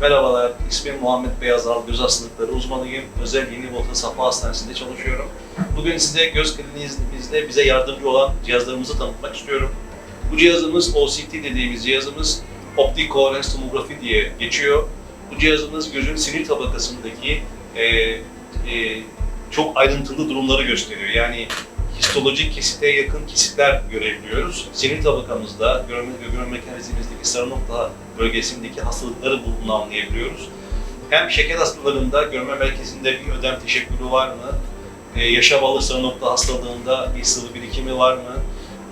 Merhabalar, ismim Muhammed Beyazal, göz hastalıkları uzmanıyım. Özel Yeni Volta Safa Hastanesi'nde çalışıyorum. Bugün size göz kliniğimizde bize yardımcı olan cihazlarımızı tanıtmak istiyorum. Bu cihazımız OCT dediğimiz cihazımız Optik Coherence Tomografi diye geçiyor. Bu cihazımız gözün sinir tabakasındaki e, e, çok ayrıntılı durumları gösteriyor. Yani histolojik kesite yakın kesitler görebiliyoruz. Sinir tabakamızda, görme, görme mekanizmimizdeki sarı nokta bölgesindeki hastalıkları bunu anlayabiliyoruz. Hem şeker hastalarında görme merkezinde bir ödem teşekkülü var mı? Ee, yaşa bağlı sarı nokta hastalığında bir sıvı birikimi var mı?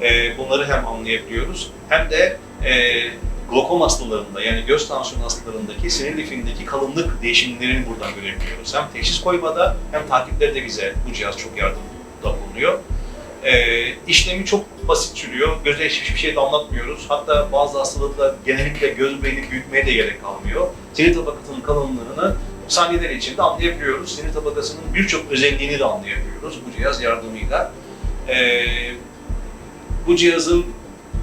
Ee, bunları hem anlayabiliyoruz hem de e, glokom hastalarında yani göz tansiyonu hastalarındaki sinir lifindeki kalınlık değişimlerini buradan görebiliyoruz. Hem teşhis koymada hem takipte de bize bu cihaz çok yardımda bulunuyor. Ee, işlemi çok basit sürüyor. Göze hiçbir şey de anlatmıyoruz. Hatta bazı hastalıklar genellikle göz beyni büyütmeye de gerek kalmıyor. Sinir tabakasının kalınlığını saniyeler içinde anlayabiliyoruz. Sinir tabakasının birçok özelliğini de anlayabiliyoruz bu cihaz yardımıyla. Ee, bu cihazın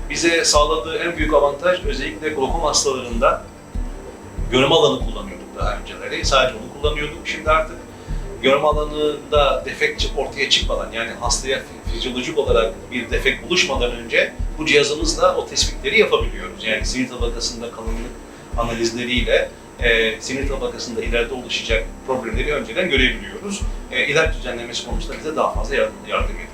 bize sağladığı en büyük avantaj özellikle glokom hastalarında görme alanı kullanıyorduk daha önceleri. Sadece onu kullanıyorduk. Şimdi artık görme alanında defekt ortaya çıkmadan yani hastaya fi- fizyolojik olarak bir defekt oluşmadan önce bu cihazımızla o tespitleri yapabiliyoruz. Yani sinir tabakasında kalınlık analizleriyle e, sinir tabakasında ileride oluşacak problemleri önceden görebiliyoruz. E, ilaç düzenlemesi konusunda bize daha fazla yardım, yardım ediyor.